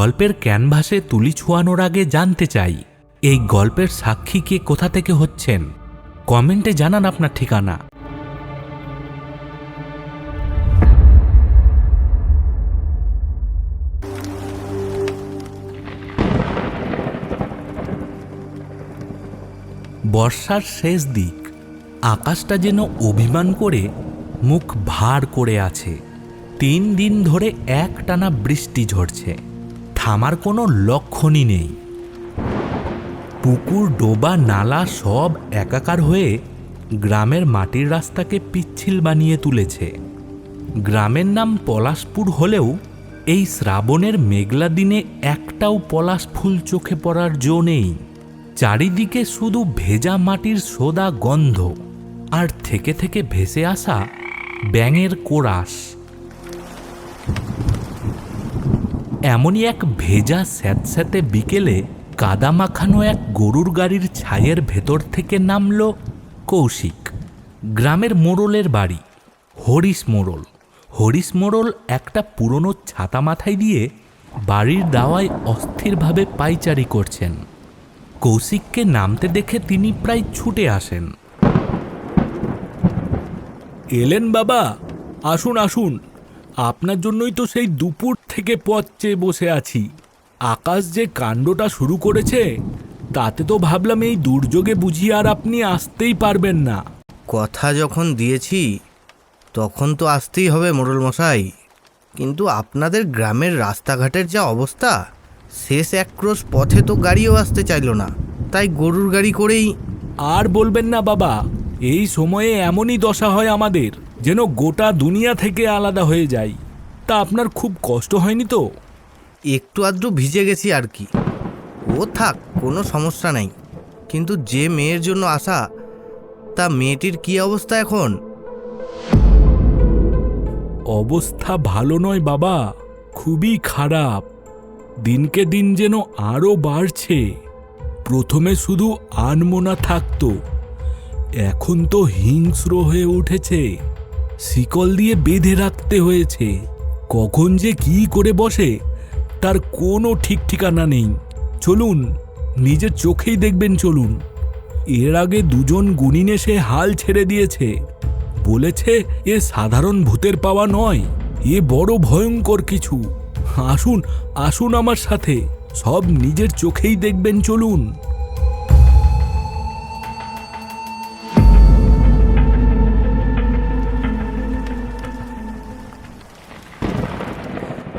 গল্পের ক্যানভাসে তুলি ছোঁয়ানোর আগে জানতে চাই, এই গল্পের সাক্ষী কে কোথা থেকে হচ্ছেন? কমেন্টে জানান আপনার ঠিকানা। বর্ষার শেষ দিক, আকাশটা যেন অভিমান করে মুখ ভার করে আছে। তিন দিন ধরে একটানা বৃষ্টি ঝরছে। থামার কোনো লক্ষণই নেই। পুকুর, ডোবা, নালা সব একাকার হয়ে গ্রামের মাটির রাস্তাকে পিচ্ছিল বানিয়ে তুলেছে। গ্রামের নাম পলাশপুর হলেও এই শ্রাবণের মেঘলা দিনে একটাও পলাশ ফুল চোখে পড়ার জো নেই। চারিদিকে শুধু ভেজা মাটির সোদা গন্ধ আর থেকে থেকে ভেসে আসা ব্যাঙের কোরাস। এমনই এক ভেজা স্যাঁতস্যাঁতে বিকেলে কাদা মাখানো এক গরুর গাড়ির ছায়ের ভেতর থেকে নামল কৌশিক, গ্রামের মোড়লের বাড়ি, হরিশ মোড়ল। হরিশ মোড়ল একটা পুরনো ছাতা মাথায় দিয়ে বাড়ির দাওয়ায় অস্থিরভাবে পাইচারি করছেন। কৌশিককে নামতে দেখে তিনি প্রায় ছুটে আসেন। এলেন বাবা, আসুন আসুন। আপনার জন্যই তো সেই দুপুর থেকে পথ চেয়ে বসে আছি। আকাশ যে কাণ্ডটা শুরু করেছে তাতে তো ভাবলাম এই দুর্যোগে বুঝি আর আপনি আসতেই পারবেন না। কথা যখন দিয়েছি তখন তো আসতেই হবে মোড়ল মশাই। কিন্তু আপনাদের গ্রামের রাস্তাঘাটের যা অবস্থা শেষ এক ক্রোশ পথে তো গাড়িও আসতে চাইলো না। তাই গরুর গাড়ি করেই আর বলবেন না বাবা এই সময়ে এমনই দশা হয় আমাদের যেন গোটা দুনিয়া থেকে আলাদা হয়ে যাই তা আপনার খুব কষ্ট হয়নি তো? একটু আধটু ভিজে গেছি আর কি। ও থাক কোনো সমস্যা নাই। কিন্তু যে মেয়ের জন্য আসা তা মেয়েটির কি অবস্থা এখন? অবস্থা ভালো নয় বাবা খুবই খারাপ। দিনকে দিন যেন আরও বাড়ছে। প্রথমে শুধু আনমোনা থাকতো এখন তো হিংস্র হয়ে উঠেছে। শিকল দিয়ে বেঁধে রাখতে হয়েছে। কখন যে কি করে বসে, তার কোনো ঠিক ঠিকানা নেই। চলুন, নিজের চোখেই দেখবেন, চলুন। এর আগে দুজন গুণিন এসে হাল ছেড়ে দিয়েছে। বলেছে, এ সাধারণ ভূতের পাওয়া নয়, এ বড় ভয়ঙ্কর কিছু। আসুন আসুন আমার সাথে, সব নিজের চোখেই দেখবেন, চলুন।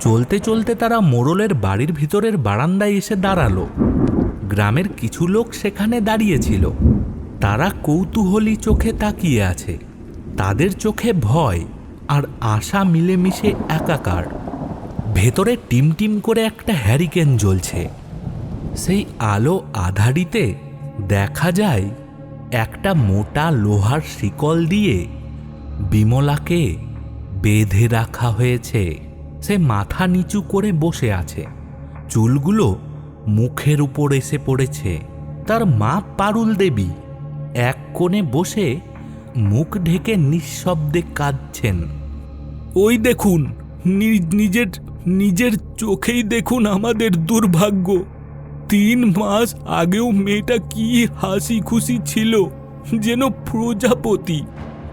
চলতে চলতে তারা মোড়লের বাড়ির ভিতরের বারান্দায় এসে দাঁড়াল। গ্রামের কিছু লোক সেখানে দাঁড়িয়েছিল। তারা কৌতূহলী চোখে তাকিয়ে আছে। তাদের চোখে ভয় আর আশা মিলেমিশে একাকার। ভেতরে টিমটিম করে একটা হ্যারিকেন জ্বলছে। সেই আলো আধারিতে দেখা যায়, একটা মোটা লোহার শিকল দিয়ে বিমলাকে বেঁধে রাখা হয়েছে। সে মাথা নিচু করে বসে আছে। চুলগুলো মুখের উপর এসে পড়েছে। তার মা পারুল দেবী এক কোণে বসে মুখ ঢেকে নিঃশব্দে কাঁদছেন। ওই দেখুন নিজের নিজের চোখেই দেখুন আমাদের দুর্ভাগ্য। তিন মাস আগেও মেয়েটা কি হাসি খুশি ছিল, যেন প্রজাপতি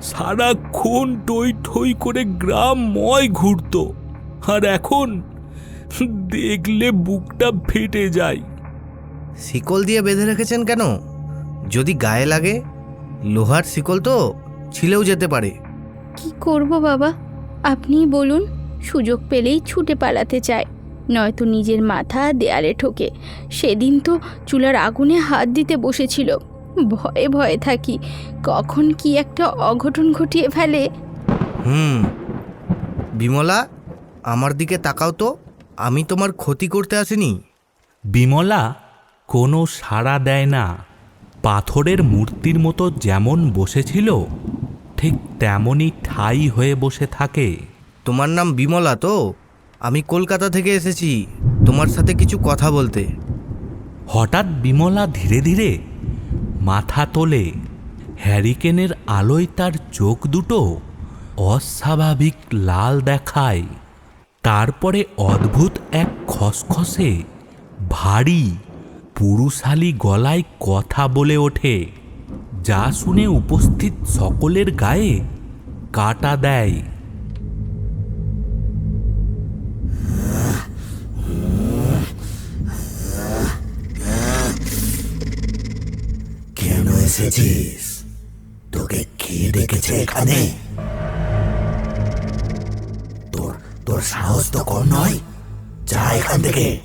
সারাক্ষণ টই ঠই করে গ্রামময় ঘুরতো। আর এখন দেখলে বুকটা ফেটে যায়। শিকল দিয়ে বেঁধে রেখেছেন কেন? যদি গায়ে লাগে লোহার শিকল তো ছিলেও যেতে পারে। কি করব বাবা? আপনিই বলুন সুযোগ পেলেই ছুটে পালাতে চায় নয়তো নিজের মাথা দেয়ালে ঠোকে। সেদিন তো চুলার আগুনে হাত দিতে বসেছিল। ভয়ে ভয়ে থাকি। কখন কি একটা অঘটন ঘটিয়ে ফেলে। হুম বিমলা আমার দিকে তাকাও তো আমি তোমার ক্ষতি করতে আসিনি। বিমলা কোনো সাড়া দেয় না। পাথরের মূর্তির মতো যেমন বসেছিল ঠিক তেমনই ঠাই হয়ে বসে থাকে। তোমার নাম বিমলা তো? আমি কলকাতা থেকে এসেছি তোমার সাথে কিছু কথা বলতে। হঠাৎ বিমলা ধীরে ধীরে মাথা তোলে। হ্যারিকেনের আলোয় তার চোখ দুটো অস্বাভাবিক লাল দেখায়। তারপরে অদ্ভুত এক খসখসে ভারী, পুরুষালী গলায় কথা বলে ওঠে, যা শুনে উপস্থিত সকলের গায়ে কাটা দেয়। কেন এসেছিস? তোকে কে ডেকেছে এখানে? তোর সাহস তো কম নয়। যা এখান থেকে,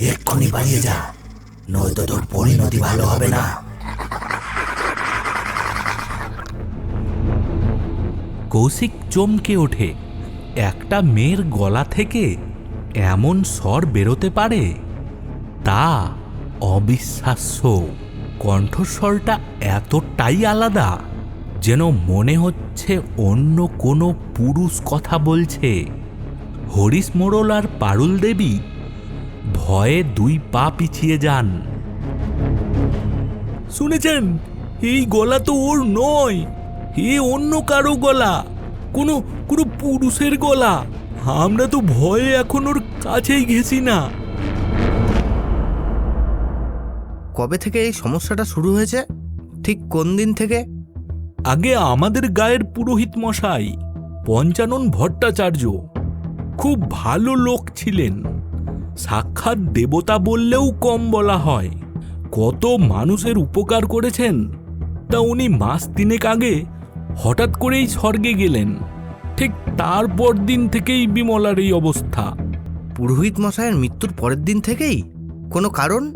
এক্ষুনি পালিয়ে যা। নয়তো তোর পরিণতি ভালো হবে না। কৌশিক চমকে ওঠে। একটা মেয়ের গলা থেকে এমন স্বর বেরোতে পারে, তা অবিশ্বাস্য। কণ্ঠস্বরটা এতটাই আলাদা যেন মনে হচ্ছে অন্য কোনো পুরুষ কথা বলছে। হরিশ মোড়ল আর পারুল দেবী ভয়ে দুই পা পিছিয়ে যান। শুনেছেন? এই গলা তো ওর নয়। এ অন্য কারও গলা। কোনো কোনো পুরুষের গলা। আমরা তো ভয়ে এখন ওর কাছেই ঘেছি না। কবে থেকে এই সমস্যাটা শুরু হয়েছে? ঠিক কোন দিন থেকে? আগে আমাদের গায়ের পুরোহিত মশাই পঞ্চানন ভট্টাচার্য। খুব ভালো লোক ছিলেন। সাক্ষাৎ দেবতা বললেও কম বলা হয়। কত মানুষের উপকার করেছেন। তা উনি মাস তিনেক আগে হঠাৎ করেই স্বর্গে গেলেন। ঠিক তারপর দিন থেকেই বিমলার এই অবস্থা। পুরোহিত মশাইয়ের মৃত্যুর পরের দিন থেকেই? কোনো কারণ?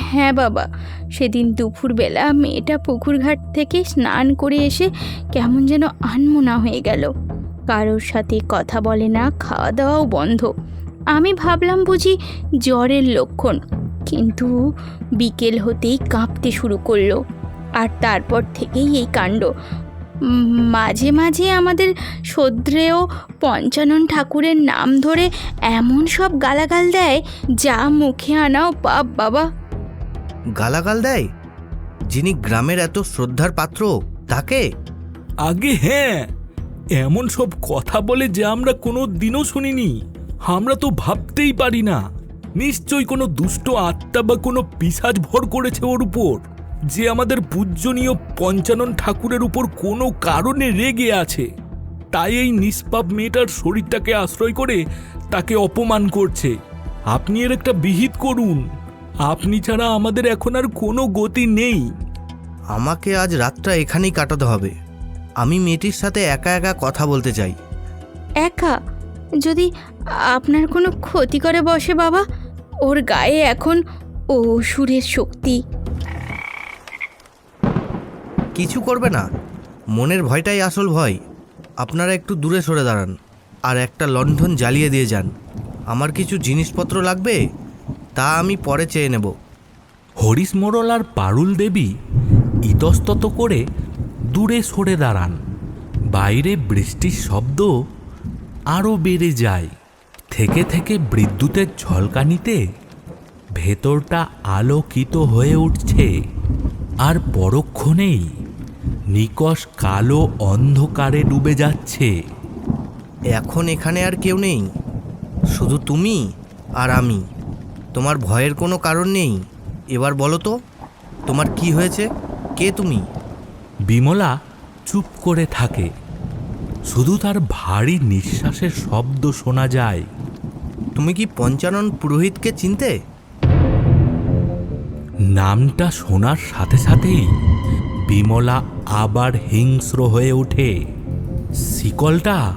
হ্যাঁ বাবা সেদিন দুপুরবেলা মেয়েটা পুকুরঘাট থেকে স্নান করে এসে কেমন যেন আনমোনা হয়ে গেল। কারোর সাথে কথা বলে না খাওয়া দাওয়াও বন্ধ। আমি ভাবলাম বুঝি জ্বরের লক্ষণ কিন্তু বিকেল হতেই কাঁপতে শুরু করল। আর তারপর থেকেই এই কাণ্ড। মাঝে মাঝে আমাদের শ্রদ্ধেয় পঞ্চানন ঠাকুরের নাম ধরে এমন সব গালাগাল দেয় যা মুখে আনাও পাপ বাবা। গালাগাল দেয়? যিনি গ্রামের এত শ্রদ্ধার পাত্র তাকে? আগে হ্যাঁ এমন সব কথা বলে যে আমরা কোনো দিনও শুনিনি। আমরা তো ভাবতেই পারি না। নিশ্চয়ই কোনো দুষ্ট আত্মা বা কোনো পিসাজ ভর করেছে ওর উপর। যে আমাদের পূজ্যনীয় পঞ্চানন ঠাকুরের উপর কোনো কারণে রেগে আছে। তাই এই নিষ্পাপ মেয়েটার শরীরটাকে আশ্রয় করে তাকে অপমান করছে। আপনি এর একটা বিহিত করুন। আপনি ছাড়া আমাদের এখন আর কোনো গতি নেই। আমাকে আজ রাতটা এখানেই কাটাতে হবে। আমি মেয়েটির সাথে একা একা কথা বলতে চাই। একা? যদি আপনার কোনো ক্ষতি করে বসে বাবা ওর গায়ে এখন অসুরের শক্তি। কিছু করবে না। মনের ভয়টাই আসল ভয়। আপনারা একটু দূরে সরে দাঁড়ান আর একটা লণ্ঠন জ্বালিয়ে দিয়ে যান। আমার কিছু জিনিসপত্র লাগবে? তা আমি পরে চেয়ে নেব। হরিশ মোড়ল আর পারুল দেবী ইতস্তত করে দূরে সরে দাঁড়ান। বাইরে বৃষ্টির শব্দ আরও বেড়ে যায়। থেকে থেকে বিদ্যুতের ঝলকানিতে ভেতরটা আলোকিত হয়ে উঠছে। আর পরক্ষণেই নিকষ কালো অন্ধকারে ডুবে যাচ্ছে। এখন এখানে আর কেউ নেই। শুধু তুমি আর আমি। তোমার ভয়ের কোনো কারণ নেই। এবার বলো তো, তোমার কি হয়েছে? কে তুমি? বিমলা চুপ করে থাকে। শুধু তার ভারী নিঃশ্বাসের শব্দ শোনা যায়। তুমি কি পঞ্চানন পুরোহিতকে চিনতে? নামটা শোনার সাথে সাথেই বিমলা আবার হিংস্র হয়ে ওঠে। শিকলটা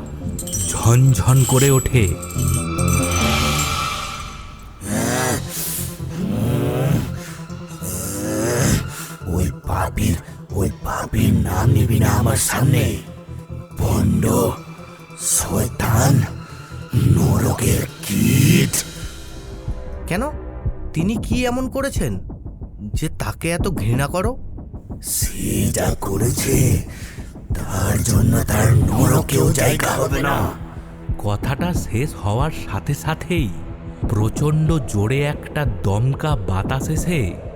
ঝনঝন করে ওঠে। ওই পাপির পাপির নাম নিবি না আমার সামনে। ভণ্ড শয়তান নরকের কীট। কেন? তিনি কি এমন করেছেন যে তাকে এত ঘৃণা করো? সে যা করেছে তার জন্য তার নরকেও জায়গা হবে না। কথাটা শেষ হওয়ার সাথে সাথেই প্রচণ্ড জোরে একটা দমকা বাতাস এসে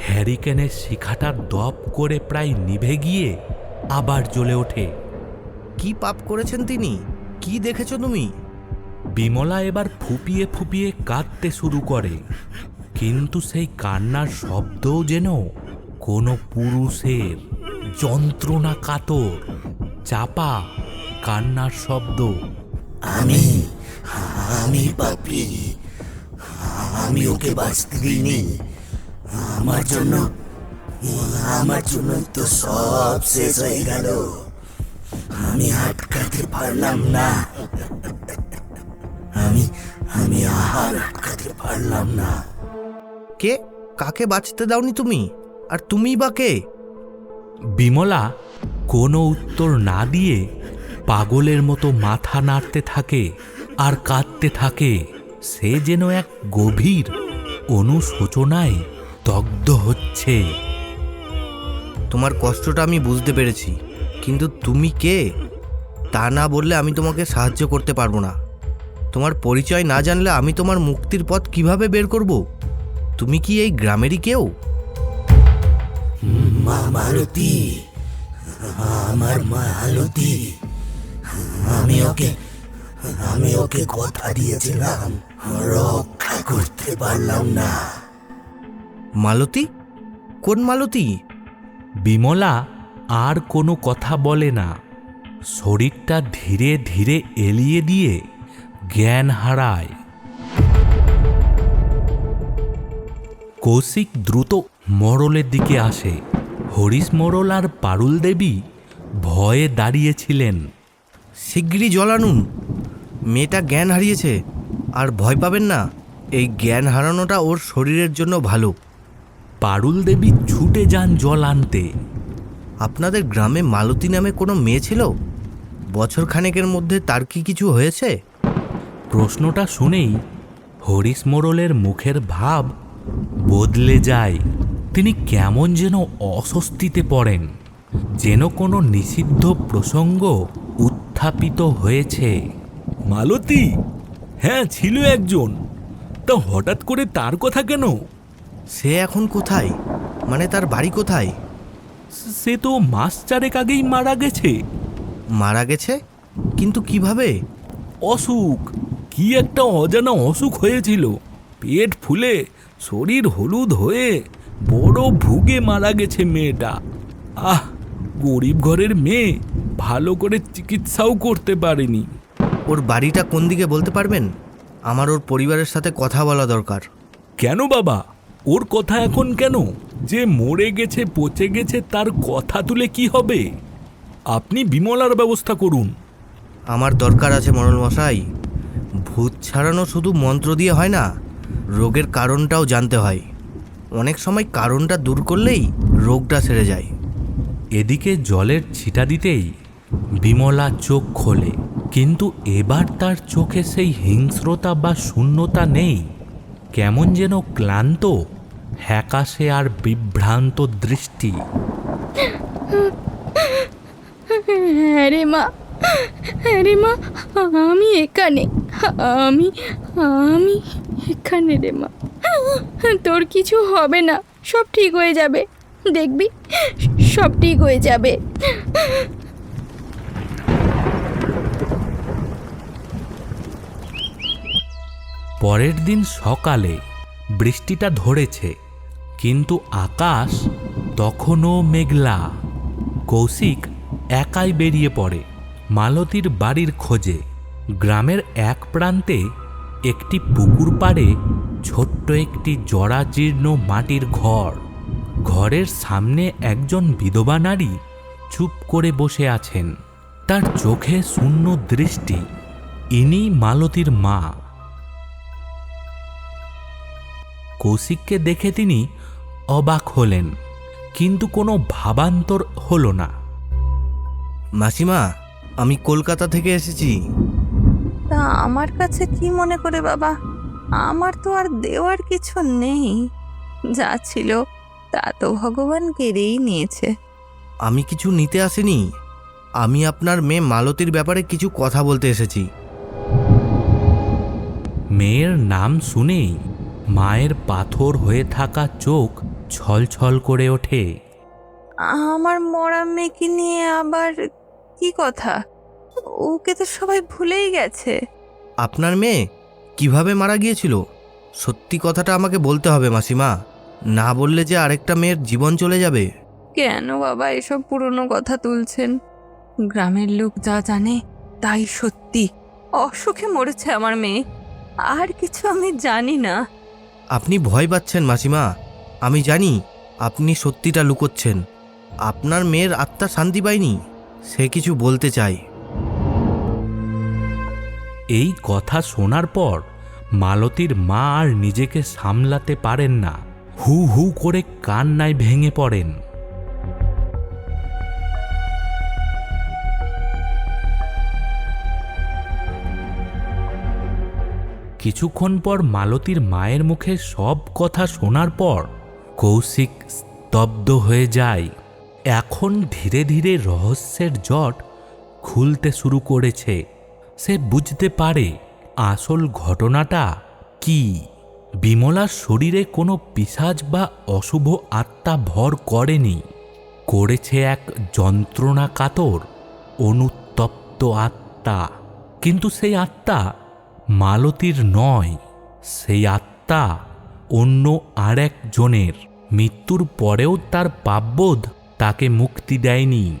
হ্যারিকেনের শিখাটা দপ করে প্রায় নিভে গিয়ে আবার জ্বলে ওঠে। কি পাপ করেছেন তিনি? কি দেখেছ তুমি? বিমলা এবার ফুপিয়ে ফুপিয়ে কাঁদতে শুরু করে। কিন্তু সেই কান্নার শব্দও যেন কোনো পুরুষের যন্ত্রণা কাতর চাপা কান্নার শব্দ। আমি আমি পাপি। আমি ওকে বাঁচতে দিইনি। আমার জন্য আমার জন্য তো সব শেষ হয়ে গেল। আমি আটকাতে পারলাম না। আমি আমি আর আটকাতে পারলাম না। কে? কাকে বাঁচতে দাওনি তুমি? আর তুমি বা কে? বিমলা কোনো উত্তর না দিয়ে পাগলের মতো মাথা নাড়তে থাকে আর কাঁদতে থাকে। সে যেন এক গভীর অনুশোচনায় দগ্ধ হচ্ছে। তোমার কষ্টটা আমি বুঝতে পেরেছি, কিন্তু তুমি কে? তা না বললে আমি তোমাকে সাহায্য করতে পারব না। তোমার পরিচয় না জানলে আমি তোমার মুক্তির পথ কীভাবে বের করব? তুমি কি এই গ্রামেরই কেউ? মা আমার মালতী। আমি ওকে আমি ওকে কথা দিয়েছিলাম, রক্ষা করতে পারলাম না। মালতী? কোন মালতী? বিমলা আর কোনো কথা বলে না। শরীরটা ধীরে ধীরে এলিয়ে দিয়ে জ্ঞান হারায়। কৌশিক দ্রুত মরলের দিকে আসে। হরিশ মরল আর পারুল দেবী ভয়ে দাঁড়িয়েছিলেন। শিগগিরই জল আনুন। মেয়েটা জ্ঞান হারিয়েছে আর ভয় পাবেন না। এই জ্ঞান হারানোটা ওর শরীরের জন্য ভালো। পারুল দেবী ছুটে যান জল আনতে। আপনাদের গ্রামে মালতী নামে কোনো মেয়ে ছিল? বছর খানেকের মধ্যে তার কি কিছু হয়েছে? প্রশ্নটা শুনেই হরিশ মোড়লের মুখের ভাব বদলে যায়। তিনি কেমন যেন অস্বস্তিতে পড়েন যেন কোনো নিষিদ্ধ প্রসঙ্গ উত্থাপিত হয়েছে। মালতী? হ্যাঁ ছিল একজন। তা হঠাৎ করে তার কথা কেন? সে এখন কোথায়? মানে তার বাড়ি কোথায়? সে তো মাস চারেক আগেই মারা গেছে। মারা গেছে? কিন্তু কীভাবে? অসুখ। কি একটা অজানা অসুখ হয়েছিল। পেট ফুলে শরীর হলুদ হয়ে বড় ভুগে মারা গেছে মেয়েটা। আহ গরিব ঘরের মেয়ে ভালো করে চিকিৎসাও করতে পারেনি। ওর বাড়িটা কোন দিকে বলতে পারবেন? আমার ওর পরিবারের সাথে কথা বলা দরকার। কেন বাবা? ওর কথা এখন কেন? যে মরে গেছে পচে গেছে তার কথা তুলে কি হবে? আপনি বিমলার ব্যবস্থা করুন। আমার দরকার আছে মরল মশাই। ভূত ছাড়ানো শুধু মন্ত্র দিয়ে হয় না রোগের কারণটাও জানতে হয়। অনেক সময় কারণটা দূর করলেই রোগটা সেরে যায়। এদিকে জলের ছিটা দিতেই বিমলা চোখ খোলে কিন্তু এবার তার চোখে সেই হিংস্রতা বা শূন্যতা নেই। কেমন যেন ক্লান্ত। হ্যাকাশে আর বিভ্রান্ত দৃষ্টি। হ্যাঁ রে মা হ্যাঁ রে মা আমি এখানে আমি আমি এখানে রে মা। তোর কিছু হবে না সব ঠিক হয়ে যাবে দেখবি সব ঠিক হয়ে যাবে। পরের দিন সকালে বৃষ্টিটা ধরেছে। কিন্তু আকাশ তখনও মেঘলা। কৌশিক একাই বেরিয়ে পড়ে মালতীর বাড়ির খোঁজে। গ্রামের এক প্রান্তে একটি পুকুর পাড়ে ছোট্ট একটি জরাজীর্ণ মাটির ঘর। ঘরের সামনে একজন বিধবা নারী চুপ করে বসে আছেন। তার চোখে শূন্য দৃষ্টি। ইনি মালতীর মা। কৌশিককে দেখে তিনি অবাক হলেন কিন্তু কোনো ভাবান্তর হলো না। মাসিমা আমি কলকাতা থেকে এসেছি। তা আমার কাছে কি মনে করে বাবা? আমার তো আর দেওয়ার কিছু নেই। যা ছিল তা তো ভগবান কেড়েই নিয়েছে। আমি কিছু নিতে আসিনি। আমি আপনার মেয়ে মালতীর ব্যাপারে কিছু কথা বলতে এসেছি। মেয়ের নাম শুনেই মায়ের পাথর হয়ে থাকা চোখ ছলছল করে ওঠে। আমার মরা মেয়েকে নিয়ে আবার কি কথা? ওকে তো সবাই ভুলেই গেছে। আপনার মেয়ে কীভাবে মারা গিয়েছিল? সত্যি কথাটা আমাকে বলতে হবে মাসিমা। না বললে যে আরেকটা মেয়ের জীবন চলে যাবে। কেন বাবা এসব পুরনো কথা তুলছেন? গ্রামের লোক যা জানে তাই সত্যি। অসুখে মরেছে আমার মেয়ে। আর কিছু আমি জানি না। আপনি ভয় পাচ্ছেন মাসিমা। আমি জানি আপনি সত্যিটা লুকোচ্ছেন। আপনার মেয়ের আত্মা শান্তি পায়নি, সে কিছু বলতে চায়। এই কথা শোনার পর মালতীর মা আর নিজেকে সামলাতে পারেন না। হু হু করে কান্নায় ভেঙে পড়েন। কিছুক্ষণ পর মালতীর মায়ের মুখে সব কথা শোনার পর কৌশিক স্তব্ধ হয়ে যায়। এখন ধীরে ধীরে রহস্যের জট খুলতে শুরু করেছে। সে বুঝতে পারে আসল ঘটনাটা কি। বিমলার শরীরে কোনো পিসাজ বা অশুভ আত্মা ভর করেনি। করেছে এক যন্ত্রণা কাতর অনুত্তপ্ত আত্মা। কিন্তু সেই আত্মা মালতীর নয়, সেই আত্মা অন্য আর একজনের মৃত্যুর পরেও তার পাপবোধ তাকে মুক্তি দেয়নি।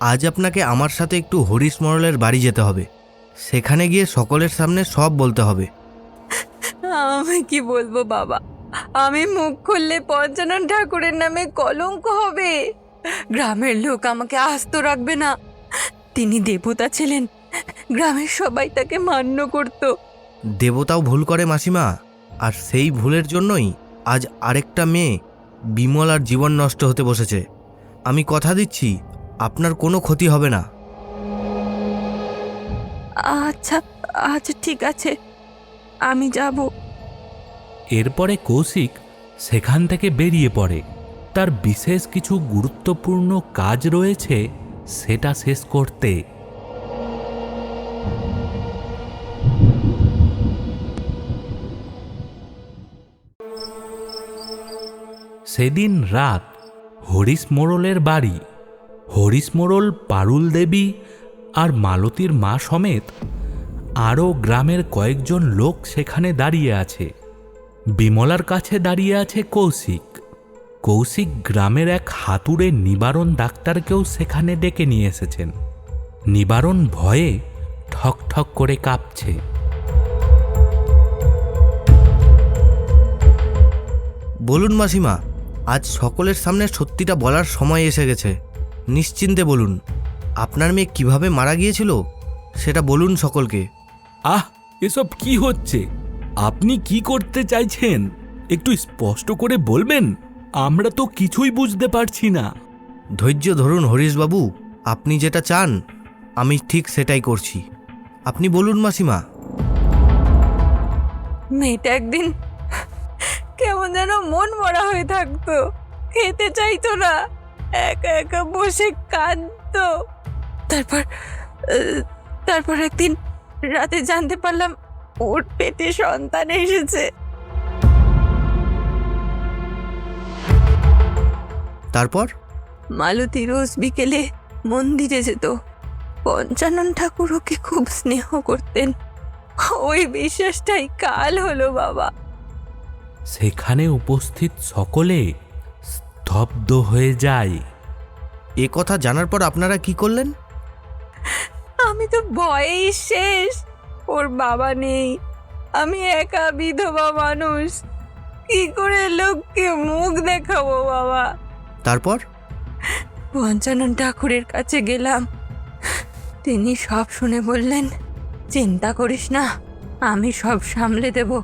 আজ আপনাকে আমার সাথে একটু হরিশ মরলের বাড়ি যেতে হবে। সেখানে গিয়ে সকলের সামনে সব বলতে হবে। আমি কি বলব বাবা? আমি মুখ খুললে পঞ্চানন ঠাকুরের নামে কলঙ্ক হবে। গ্রামের লোক আমাকে আস্ত রাখবে না। তিনি দেবতা ছিলেন। গ্রামের সবাই তাকে মান্য করত। দেবতাও ভুল করে মাসিমা। আর সেই ভুলের জন্যই আজ আরেকটা মেয়ে বিমল আর জীবন নষ্ট হতে বসেছে। আমি কথা দিচ্ছি আপনার কোনো ক্ষতি হবে না। আচ্ছা আচ্ছা ঠিক আছে। আমি যাব। এরপরে কৌশিক সেখান থেকে বেরিয়ে পড়ে। তার বিশেষ কিছু গুরুত্বপূর্ণ কাজ রয়েছে সেটা শেষ করতে। সেদিন রাত হরিশ মোড়লের বাড়ি। হরিশ মোড়ল পারুল দেবী আর মালতীর মা সমেত আরও গ্রামের কয়েকজন লোক সেখানে দাঁড়িয়ে আছে। বিমলার কাছে দাঁড়িয়ে আছে কৌশিক। কৌশিক গ্রামের এক হাতুড়ে নিবারণ ডাক্তারকেও সেখানে ডেকে নিয়ে এসেছেন। নিবারণ ভয়ে ঠক ঠক করে কাঁপছে। বলুন মাসিমা আজ সকলের সামনে সত্যিটা বলার সময় এসে গেছে। নিশ্চিন্তে বলুন আপনার মেয়ে কীভাবে মারা গিয়েছিল সেটা বলুন সকলকে। আহ এসব কি হচ্ছে? আপনি কি করতে চাইছেন? একটু স্পষ্ট করে বলবেন? আমরা তো কিছুই বুঝতে পারছি না। ধৈর্য ধরুন হরিশবাবু আপনি যেটা চান আমি ঠিক সেটাই করছি। আপনি বলুন মাসিমা। মেয়েটা একদিন কেমন যেন মন মরা হয়ে থাকতো। খেতে চাইতো না। একা একা বসে কাঁদতো। তারপর তারপর একদিন রাতে জানতে পারলাম ওর পেটে সন্তান এসেছে। তারপর? মালতী রোজ বিকেলে মন্দিরে যেত। পঞ্চানন ঠাকুর ওকে খুব স্নেহ করতেন। ওই বিশ্বাসটাই কাল হলো বাবা। সেখানে উপস্থিত সকলে স্তব্ধ হয়ে যায়। এ কথা জানার পর আপনারা কি করলেন? আমি তো ভয়েই শেষ। ওর বাবা নেই। আমি একা বিধবা মানুষ। কি করে লোককে মুখ দেখাবো বাবা? তারপর? পঞ্চানন ঠাকুরের কাছে গেলাম। তিনি সব শুনে বললেন চিন্তা করিস না আমি সব সামলে দেব।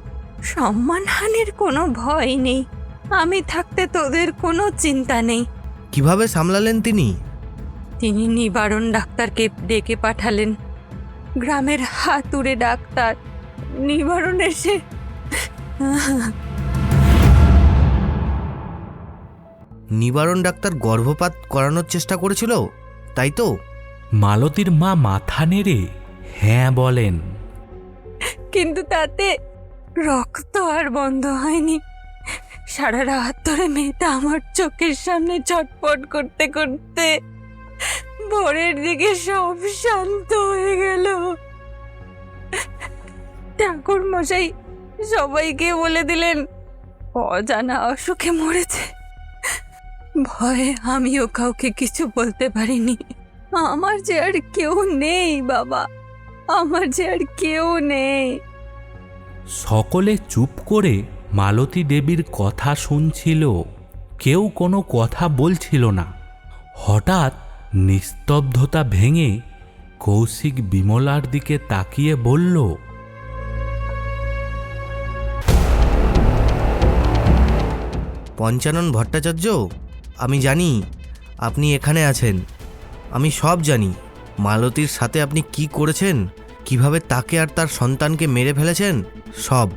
সম্মানহানির কোনো ভয় নেই। আমি থাকতে তোদের কোনো চিন্তা নেই। কীভাবে সামলালেন তিনি? তিনি নিবারণ ডাক্তারকে ডেকে পাঠালেন। গ্রামের হাতুড়ে ডাক্তার নিবারণ এসে নিবারণ ডাক্তার গর্ভপাত করানোর চেষ্টা করেছিল তাই তো? মালতীর মা মাথা নেড়ে হ্যাঁ বলেন। কিন্তু তাতে রক্ত আর বন্ধ হয়নি। সারা রাত ধরে মেয়েটা আমার চোখের সামনে ছটপট করতে করতে ভোরের দিকে সব শান্ত হয়ে গেল। ঠাকুর মশাই সবাইকে বলে দিলেন, অজানা অসুখে মরেছে। ভয়ে আমিও কাউকে কিছু বলতে পারিনি। আমার যে আর কেউ নেই বাবা, আমার যে আর কেউ নেই। সকলে চুপ করে মালতী দেবীর কথা শুনছিল। কেউ কোনো কথা বলছিল না। হঠাৎ নিস্তব্ধতা ভেঙে কৌশিক বিমলার দিকে তাকিয়ে বলল, পঞ্চানন ভট্টাচার্য, আমি জানি আপনি এখানে আছেন। আমি সব জানি। মালতীর সাথে আপনি কি করেছেন? কীভাবে তাকে আর তার সন্তানকে মেরে ফেলেছেন? সব।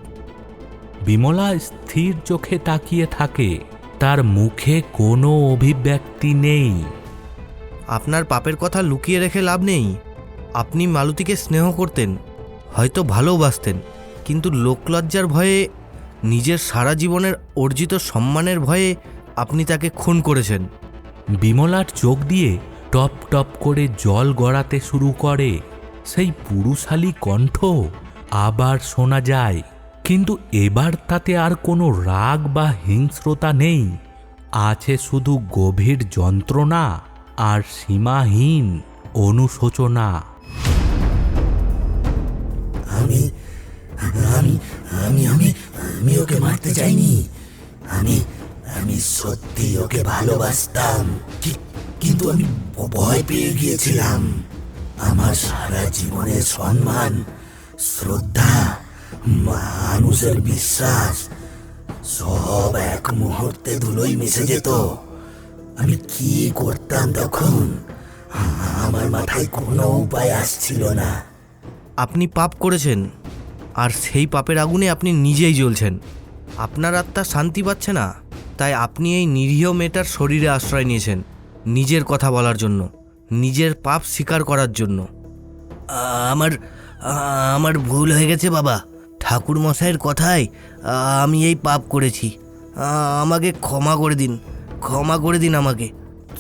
বিমলা স্থির চোখে তাকিয়ে থাকে। তার মুখে কোনো অভিব্যক্তি নেই। আপনার পাপের কথা লুকিয়ে রেখে লাভ নেই। আপনি মালতীকে স্নেহ করতেন হয়তো ভালোবাসতেন কিন্তু লোকলজ্জার ভয়ে নিজের সারা জীবনের অর্জিত সম্মানের ভয়ে আপনি তাকে খুন করেছেন। বিমলার চোখ দিয়ে টপ টপ করে জল গড়াতে শুরু করে। সেই পুরুষালী কণ্ঠ আবার শোনা যায়, কিন্তু এবার তাতে আর কোনো রাগ বা হিংস্রতা নেই। আছে শুধু গভীর যন্ত্রণা আর সীমাহীন অনুশোচনা। আমি আমি আমি আমি আমি ওকে মারতে চাইনি। আমি আমি সত্যি ওকে ভালোবাসতাম। কিন্তু আমি ভয় পেয়ে গিয়েছিলাম। আমার সারা জীবনের সম্মান শ্রদ্ধা মানুষের বিশ্বাস সব এক মুহূর্তে ধুলোই মিশে যেত। আমি কি করতাম তখন? আমার মাথায় কোনো উপায় আসছিল না। আপনি পাপ করেছেন আর সেই পাপের আগুনে আপনি নিজেই জ্বলছেন। আপনার আত্মা শান্তি পাচ্ছে না তাই আপনি এই নিরীহ মেয়েটার শরীরে আশ্রয় নিয়েছেন নিজের কথা বলার জন্য নিজের পাপ স্বীকার করার জন্য। আমার আমার ভুল হয়ে গেছে বাবা। ঠাকুর মশাইয়ের কথায় আমি এই পাপ করেছি। আমাকে ক্ষমা করে দিন, ক্ষমা করে দিন আমাকে।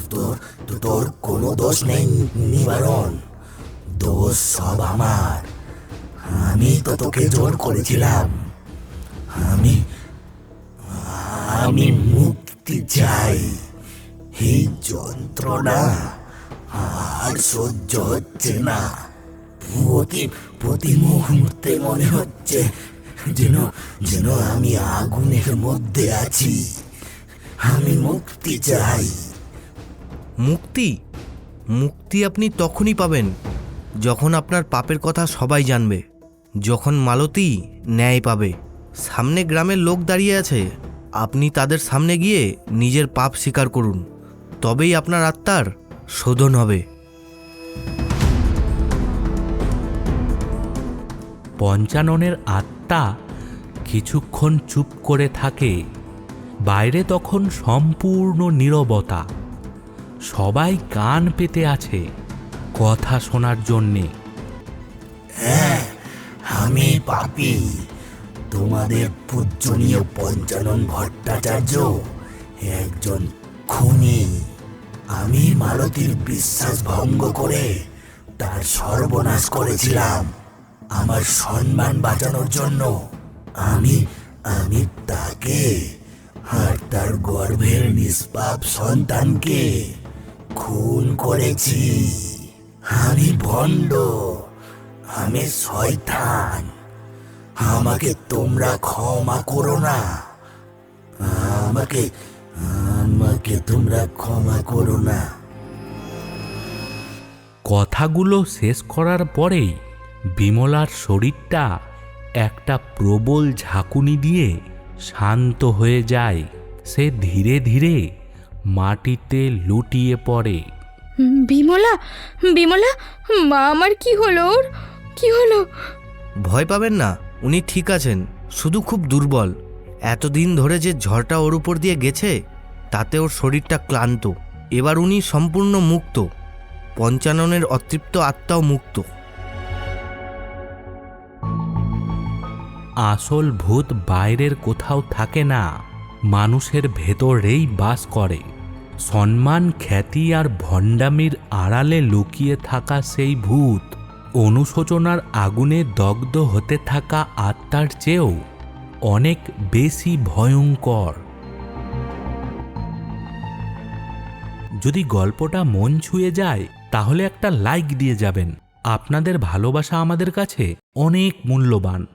তোর তোর কোনো দোষ নেই, নিবারণ। দোষ সব আমার। আমি তো তোকে জোর করেছিলাম। আমি আমি মুক্তি চাই। এই যন্ত্রণা আর সহ্য হচ্ছে না। প্রতি প্রতি মুহূর্তে মনে হচ্ছে যেন যেন আমি আগুনের মধ্যে আছি। আমি মুক্তি চাই। মুক্তি? মুক্তি আপনি তখনই পাবেন যখন আপনার পাপের কথা সবাই জানবে। যখন মালতী ন্যায় পাবে। সামনে গ্রামের লোক দাঁড়িয়ে আছে। আপনি তাদের সামনে গিয়ে নিজের পাপ স্বীকার করুন। তবেই আপনার আত্মার শোধন হবে। পঞ্চাননের আত্মা কিছুক্ষণ চুপ করে থাকে। বাইরে তখন সম্পূর্ণ নীরবতা। সবাই কান পেতে আছে কথা শোনার জন্যে। আমি পাপি। তোমাদের পূজনীয় পঞ্চানন ভট্টাচার্য একজন খুনি। আমি মালতীর বিশ্বাস ভঙ্গ করে তার সর্বনাশ করেছিলাম। আমার সম্মান বাঁচানোর জন্য আমি আমি তাকে আর তার গর্ভের নিষ্পাপ সন্তানকে খুন করেছি। আমি ভণ্ড, আমি শয়তান। আমাকে তোমরা ক্ষমা করো না। আমাকে আমাকে তোমরা ক্ষমা করো না। কথাগুলো শেষ করার পরেই বিমলার শরীরটা একটা প্রবল ঝাঁকুনি দিয়ে শান্ত হয়ে যায়। সে ধীরে ধীরে মাটিতে লুটিয়ে পড়ে। বিমলা বিমলা মা আমার কি হলো ওর? কি হলো? ভয় পাবেন না উনি ঠিক আছেন শুধু খুব দুর্বল। এতদিন ধরে যে ঝড়টা ওর উপর দিয়ে গেছে তাতে ওর শরীরটা ক্লান্ত। এবার উনি সম্পূর্ণ মুক্ত। পঞ্চাননের অতৃপ্ত আত্মাও মুক্ত। আসল ভূত বাইরের কোথাও থাকে না, মানুষের ভেতরেই বাস করে। সম্মান, খ্যাতি আর ভণ্ডামির আড়ালে লুকিয়ে থাকা সেই ভূত, অনুশোচনার আগুনে দগ্ধ হতে থাকা আত্মার চেয়েও অনেক বেশি ভয়ঙ্কর। যদি গল্পটা মন ছুঁয়ে যায়, তাহলে একটা লাইক দিয়ে যাবেন। আপনাদের ভালোবাসা আমাদের কাছে অনেক মূল্যবান।